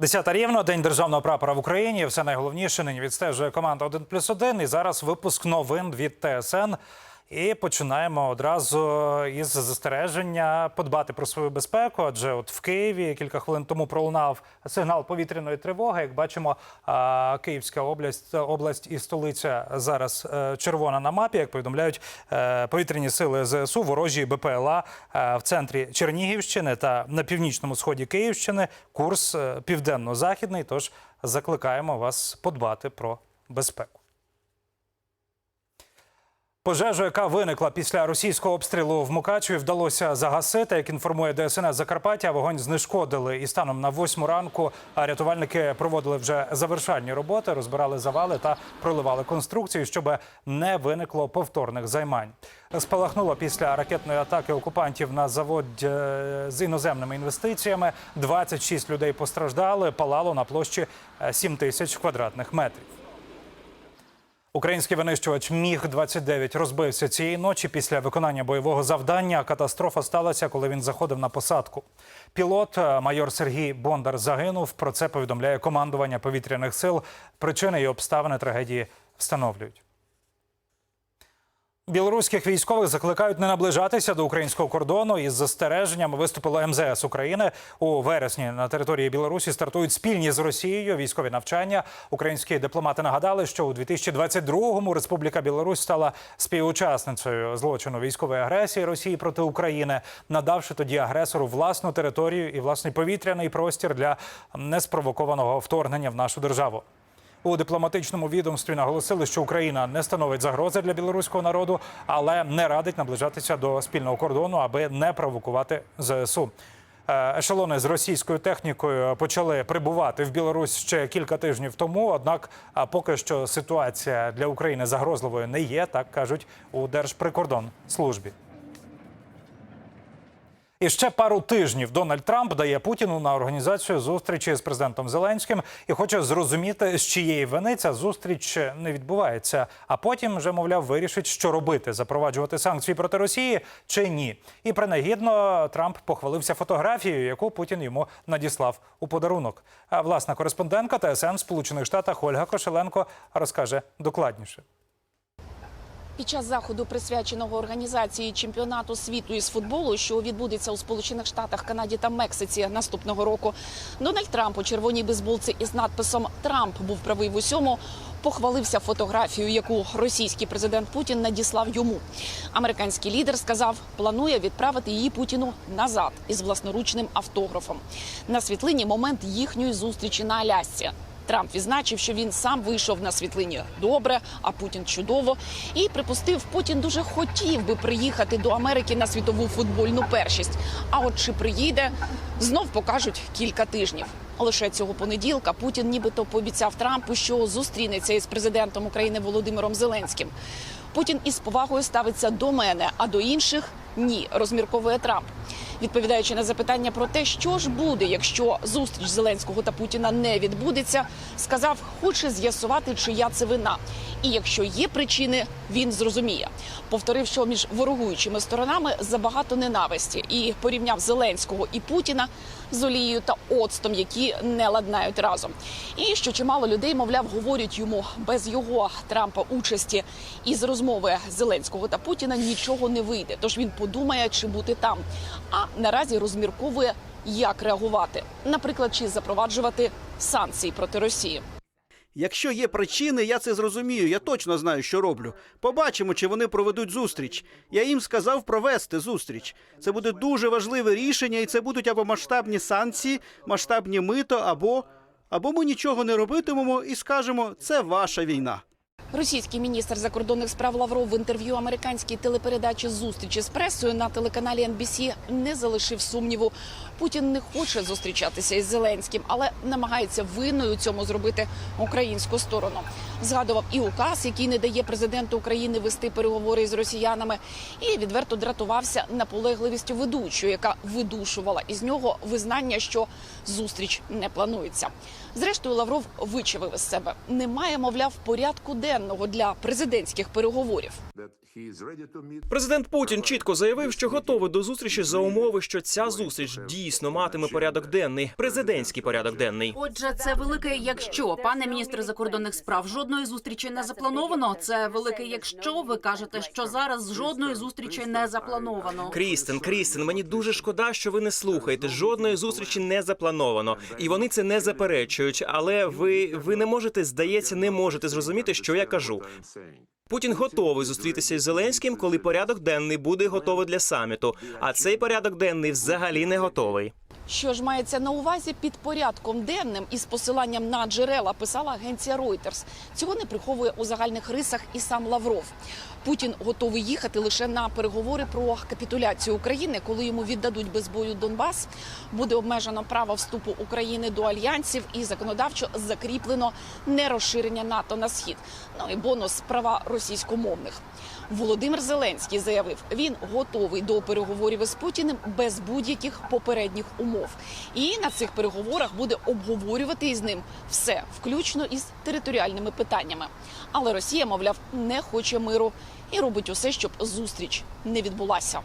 Десята рівно, день державного прапора в Україні. Все найголовніше нині відстежує команда 1 плюс 1. І зараз випуск новин від ТСН. І починаємо одразу із застереження подбати про свою безпеку. Адже от в Києві кілька хвилин тому пролунав сигнал повітряної тривоги. Як бачимо, Київська область, область і столиця зараз е, червона на мапі. Як повідомляють е, повітряні сили ЗСУ, ворожі БПЛА е, в центрі Чернігівщини та на північному сході Київщини. Курс південно-західний. Тож закликаємо вас подбати про безпеку. Пожежу, яка виникла після російського обстрілу в Мукачеві, вдалося загасити. Як інформує ДСНС Закарпаття, вогонь знешкодили. І станом на восьму ранку а, рятувальники проводили вже завершальні роботи, розбирали завали та проливали конструкцію, щоб не виникло повторних займань. Спалахнуло після ракетної атаки окупантів на завод е, з іноземними інвестиціями. 26 людей постраждали. Палало на площі е, 7 тисяч квадратних метрів. Український винищувач Міг 29 розбився цієї ночі після виконання бойового завдання. Катастрофа сталася, коли він заходив на посадку. Пілот е, майор Сергій Бондар загинув. Про це повідомляє командування повітряних сил. Причини і обставини трагедії встановлюють. Білоруських військових закликають не наближатися до українського кордону із застереженням виступило МЗС України у вересні. На території Білорусі стартують спільні з Росією військові навчання. Українські дипломати нагадали, що у 2022-му Республіка Білорусь стала співучасницею злочину військової агресії Росії проти України, надавши тоді агресору власну територію і власний повітряний простір для неспровокованого вторгнення в нашу державу. У дипломатичному відомстві наголосили, що Україна не становить загрози для білоруського народу, але не радить наближатися до спільного кордону, аби не провокувати ЗСУ. Е, Ешелони з російською технікою почали прибувати в Білорусь ще кілька тижнів тому. Однак, поки що ситуація для України загрозливою не є, так кажуть у Держприкордонслужбі. І ще пару тижнів Дональд Трамп дає Путіну на організацію зустрічі з президентом Зеленським і хоче зрозуміти, з чиєї вини ця зустріч не відбувається. А потім вже, мовляв, вирішить, що робити: запроваджувати санкції проти Росії чи ні. І принагідно Трамп похвалився фотографією, яку Путін йому надіслав у подарунок. А власна кореспондентка ТСН в Сполучених Штатах Ольга Кошеленко розкаже докладніше. Під час заходу, присвяченого організації чемпіонату світу із футболу, що відбудеться у Сполучених Штатах, Канаді та Мексиці наступного року, Дональд Трамп у червоній бейсболці із надписом Трамп був правий в усьому. Похвалився фотографією, яку російський президент Путін надіслав йому. Американський лідер сказав, планує відправити її Путіну назад із власноручним автографом. На світлині момент їхньої зустрічі на Алясці. Трамп відзначив, що він сам вийшов на світлині добре, а Путін чудово. І припустив, Путін дуже хотів би приїхати до Америки на світову футбольну першість. А от чи приїде, знов покажуть кілька тижнів. Лише цього понеділка Путін нібито пообіцяв Трампу, що зустрінеться із президентом України Володимиром Зеленським. Путін із повагою ставиться до мене, а до інших ні, розмірковує Трамп. Відповідаючи на запитання про те, що ж буде, якщо зустріч Зеленського та Путіна не відбудеться, сказав, хоче з'ясувати, чия це вина. І якщо є причини, він зрозуміє. Повторив, що між ворогуючими сторонами забагато ненависті, і порівняв Зеленського і Путіна з олією та оцтом, які не ладнають разом. І що чимало людей, мовляв, говорять йому без його Трампа участі із розмови Зеленського та Путіна нічого не вийде. Тож він подумає, чи бути там. А наразі розмірковує, як реагувати, наприклад, чи запроваджувати санкції проти Росії. Якщо є причини, я це зрозумію. Я точно знаю, що роблю. Побачимо, чи вони проведуть зустріч. Я їм сказав провести зустріч. Це буде дуже важливе рішення, і це будуть або масштабні санкції, масштабні мито, або або ми нічого не робитимемо і скажемо, це ваша війна. Російський міністр закордонних справ Лавров в інтерв'ю американській телепередачі зустрічі з пресою на телеканалі NBC не залишив сумніву. Путін не хоче зустрічатися із Зеленським, але намагається винною цьому зробити українську сторону. Згадував і указ, який не дає президенту України вести переговори з росіянами, і відверто дратувався наполегливістю ведучої, яка видушувала із нього визнання, що зустріч не планується. Зрештою, Лавров вичавив із себе. Немає, мовляв, порядку денного для президентських переговорів. Президент Путін чітко заявив, що готовий до зустрічі за умови, що ця зустріч дійсно матиме порядок денний, президентський порядок денний. Отже, це велике якщо, пане міністр закордонних справ, жодної зустрічі не заплановано. Це велике якщо ви кажете, що зараз жодної зустрічі не заплановано. Крістен, Крістен, мені дуже шкода, що ви не слухаєте. Жодної зустрічі не заплановано, і вони це не заперечують. Але ви, ви не можете, здається, не можете зрозуміти, що я кажу. Путін готовий зустрітися із Зеленським, коли порядок денний буде готовий для саміту. А цей порядок денний взагалі не готовий. Що ж мається на увазі під порядком денним із посиланням на джерела писала агенція Reuters. Цього не приховує у загальних рисах і сам Лавров. Путін готовий їхати лише на переговори про капітуляцію України, коли йому віддадуть без бою Донбас. Буде обмежено право вступу України до альянсів і законодавчо закріплено нерозширення НАТО на схід. Ну і бонус права російськомовних. Володимир Зеленський заявив, він готовий до переговорів із Путіним без будь-яких попередніх умов. І на цих переговорах буде обговорювати із ним все, включно із територіальними питаннями. Але Росія, мовляв, не хоче миру і робить усе, щоб зустріч не відбулася.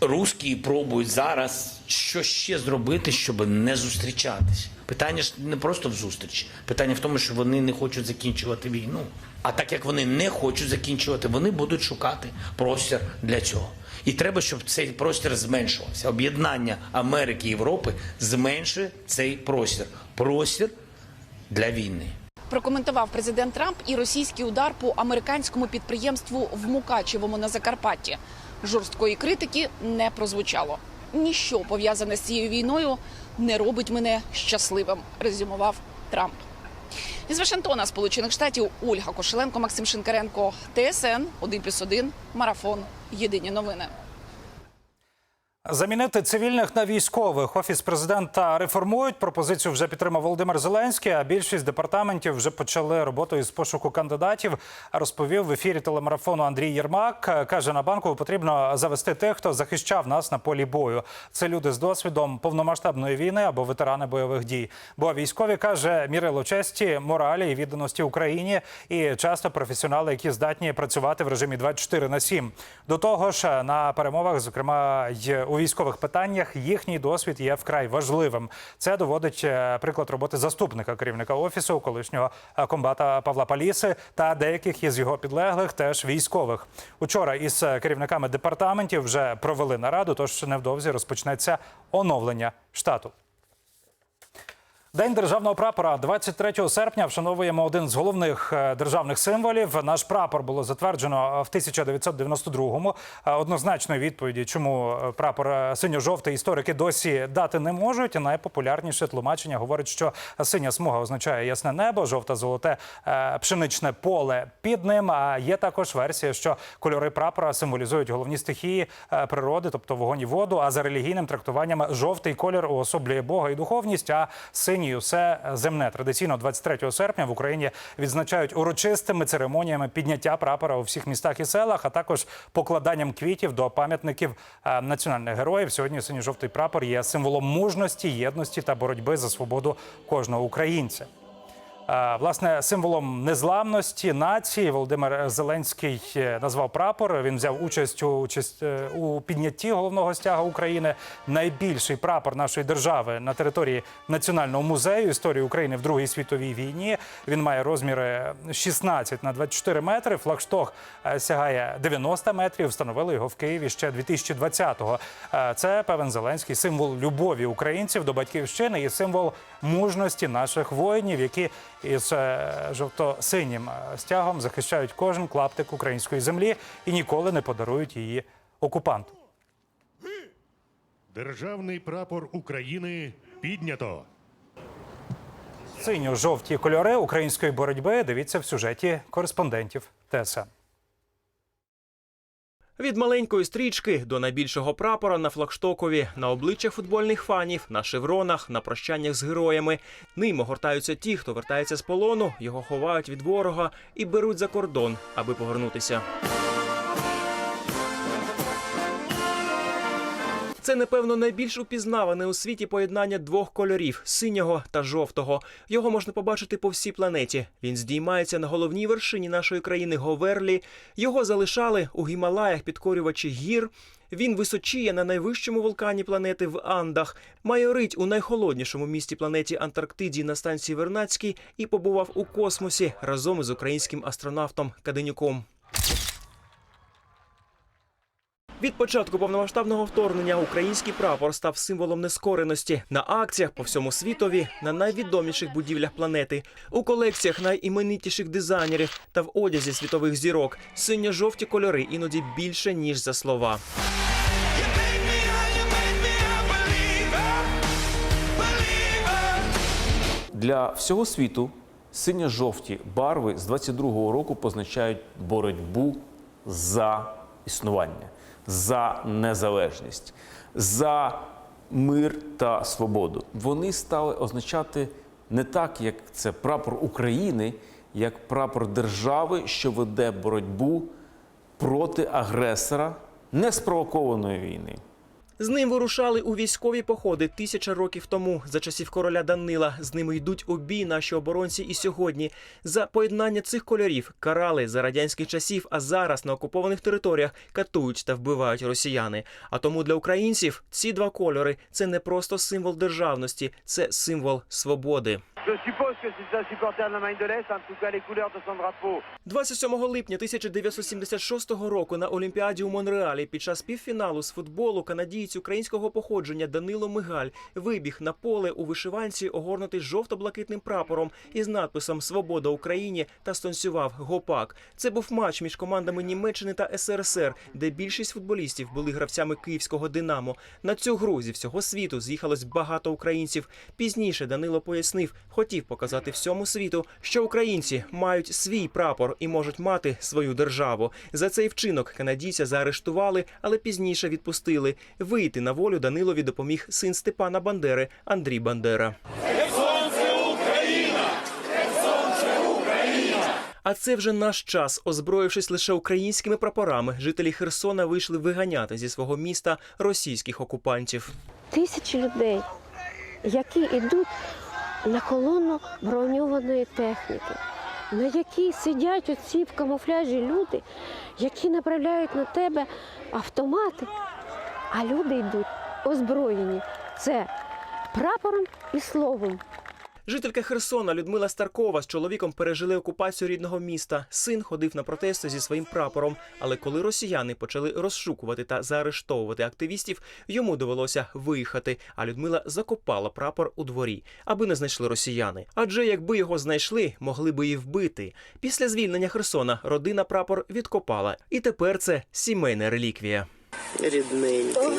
Русські пробують зараз що ще зробити, щоб не зустрічатись. Питання ж не просто в зустрічі. Питання в тому, що вони не хочуть закінчувати війну. А так як вони не хочуть закінчувати, вони будуть шукати простір для цього. І треба, щоб цей простір зменшувався. Об'єднання Америки і Європи зменшує цей простір. Простір для війни. Прокоментував президент Трамп і російський удар по американському підприємству в Мукачевому на Закарпатті. Жорсткої критики не прозвучало. Ніщо пов'язане з цією війною не робить мене щасливим, резюмував Трамп. Із Вашингтона, Сполучених Штатів, Ольга Кошеленко, Максим Шинкаренко, ТСН 1+,1, Марафон. Єдині новини. Замінити цивільних на військових офіс президента реформують. Пропозицію вже підтримав Володимир Зеленський. А більшість департаментів вже почали роботу із пошуку кандидатів. Розповів в ефірі телемарафону Андрій Єрмак. каже на банку потрібно завести тих, хто захищав нас на полі бою. Це люди з досвідом повномасштабної війни або ветерани бойових дій. Бо військові каже мірило честі, моралі і відданості Україні, і часто професіонали, які здатні працювати в режимі 24 на 7. До того ж, на перемовах, зокрема й у військових питаннях, їхній досвід є вкрай важливим. Це доводить е, приклад роботи заступника керівника офісу, колишнього е, комбата Павла Паліси та деяких із його підлеглих, теж військових. Учора із е, керівниками департаментів вже провели нараду, тож невдовзі розпочнеться оновлення штату. День державного прапора 23 серпня вшановуємо один з головних е, державних символів. Наш прапор було затверджено в 1992-му. Е, Однозначної відповіді, чому е, прапор е, синьо-жовтий історики досі дати не можуть. Найпопулярніше тлумачення говорить, що синя смуга означає ясне небо, жовта золоте е, пшеничне поле під ним. А є також версія, що кольори прапора символізують головні стихії е, природи, тобто вогонь і воду. А за релігійним трактуванням жовтий колір уособлює Бога і духовність, а синій усе земне. Традиційно 23 серпня в Україні відзначають урочистими церемоніями підняття прапора у всіх містах і селах, а також покладанням квітів до пам'ятників е, національних героїв. Сьогодні синьо-жовтий прапор є символом мужності, єдності та боротьби за свободу кожного українця. Е, Власне, символом незламності нації Володимир Зеленський е, назвав прапор. Він взяв участь у участь е, у піднятті головного стяга України. Найбільший прапор нашої держави на території Національного музею історії України в Другій світовій війні. Він має розміри 16 на 24 метри. Флагшток сягає 90 метрів. Встановили його в Києві ще 2020-го. Е, Це певен Зеленський символ любові українців до батьківщини і символ мужності наших воїнів, які із е, жовто-синім е, стягом захищають кожен клаптик української землі і ніколи не подарують її окупанту. Державний прапор України піднято. Синьо-жовті кольори української боротьби. Дивіться в сюжеті кореспондентів ТСН. Від маленької стрічки до найбільшого прапора на флагштокові, на обличчях футбольних фанів, на шевронах, на прощаннях з героями. Ним огортаються ті, хто вертається з полону, його ховають від ворога і беруть за кордон, аби повернутися. Це, напевно, найбільш упізнаване у світі поєднання двох кольорів синього та жовтого. Його можна побачити по всій планеті. Він здіймається на головній вершині нашої країни Говерлі. Його залишали у Гімалаях підкорювачі гір. Він височіє на найвищому вулкані планети в Андах, майорить у найхолоднішому місті планеті Антарктиді на станції Вернадській і побував у космосі разом із українським астронавтом Каденюком. Від початку повномасштабного вторгнення український прапор став символом нескореності на акціях по всьому світові, на найвідоміших будівлях планети, у колекціях найіменитіших дизайнерів та в одязі світових зірок. Синьо-жовті кольори іноді більше ніж за слова. Для всього світу синьо-жовті барви з 22-го року позначають боротьбу за існування, за незалежність, за мир та свободу. Вони стали означати не так, як це прапор України, як прапор держави, що веде боротьбу проти агресора неспровокованої війни. З ним вирушали у військові походи тисяча років тому. За часів короля Данила з ними йдуть у бій наші оборонці і сьогодні. За поєднання цих кольорів карали за радянських часів, а зараз на окупованих територіях катують та вбивають росіяни. А тому для українців ці два кольори це не просто символ державності, це символ свободи. Je suppose que c'est un supporter de la Marine de l'Est, en tout cas les couleurs de son drapeau. 27 липня 1976 року на Олімпіаді у Монреалі під час півфіналу з футболу канадієць українського походження Данило Мигаль вибіг на поле у вишиванці, огорнутий жовто-блакитним прапором із надписом Свобода Україні та станцював гопак. Це був матч між командами Німеччини та СРСР, де більшість футболістів були гравцями київського Динамо. На цю гру зі всього світу з'їхалось багато українців. Пізніше Данило пояснив, хотів показати всьому світу, що українці мають свій прапор і можуть мати свою державу. За цей вчинок канадійця заарештували, але пізніше відпустили. Вийти на волю Данилові допоміг син Степана Бандери Андрій Бандера. А це вже наш час. Озброївшись лише українськими прапорами, жителі Херсона вийшли виганяти зі свого міста російських окупантів. тисячі людей, які йдуть на колону броньованої техніки, на якій сидять оці в камуфляжі люди, які направляють на тебе автомати, а люди йдуть озброєні. Це прапором і словом. Жителька Херсона Людмила Старкова з чоловіком пережили окупацію рідного міста. Син ходив на протести зі своїм прапором. Але коли росіяни почали розшукувати та заарештовувати активістів, йому довелося виїхати. А Людмила закопала прапор у дворі, аби не знайшли росіяни. Адже якби його знайшли, могли би і вбити. Після звільнення Херсона родина прапор відкопала, і тепер це сімейна реліквія. Рідненький.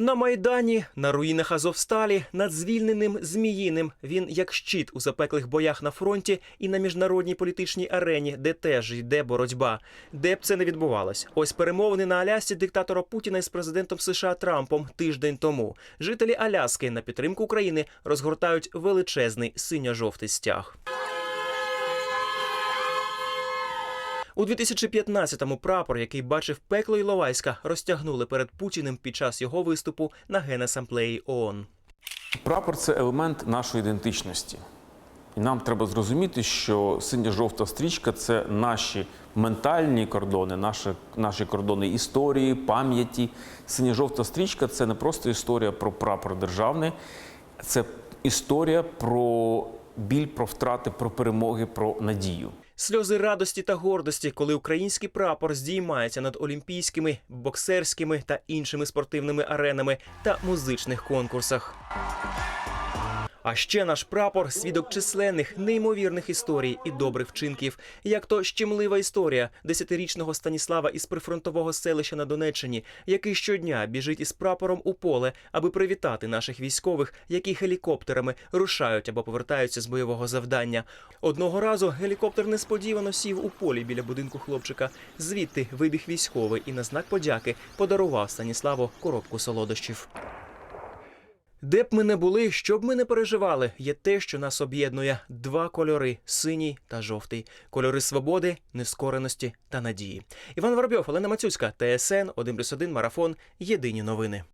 На майдані, на руїнах Азовсталі, над звільненим Зміїним. Він як щит у запеклих боях на фронті і на міжнародній політичній арені, де теж йде боротьба. Де б це не відбувалось. Ось перемовини на Алясці диктатора Путіна із президентом США Трампом тиждень тому. Жителі Аляски на підтримку України розгортають величезний синьо-жовтий стяг. У 2015-му прапор, який бачив пекло Іловайська, розтягнули перед Путіним під час його виступу на генасамблеї ООН. Прапор це елемент нашої ідентичності. І нам треба зрозуміти, що синьо-жовта стрічка це наші ментальні кордони, наші, наші кордони історії, пам'яті. Синьо-жовта стрічка це не просто історія про прапор державний, це історія про біль, про втрати, про перемоги, про надію. Сльози радості та гордості, коли український прапор здіймається над олімпійськими, боксерськими та іншими спортивними аренами та музичних конкурсах. А ще наш прапор свідок численних неймовірних історій і добрих вчинків, як то щемлива історія десятирічного Станіслава із прифронтового селища на Донеччині, який щодня біжить із прапором у поле, аби привітати наших військових, які гелікоптерами рушають або повертаються з бойового завдання. Одного разу гелікоптер несподівано сів у полі біля будинку хлопчика. Звідти вибіг військовий і на знак подяки подарував Станіславу коробку солодощів. Де б ми не були, що б ми не переживали, є те, що нас об'єднує два кольори синій та жовтий, кольори свободи, нескореності та надії. Іван Воробйов, Олена Мацюцька, ТСН 1+,1 Марафон. Єдині новини.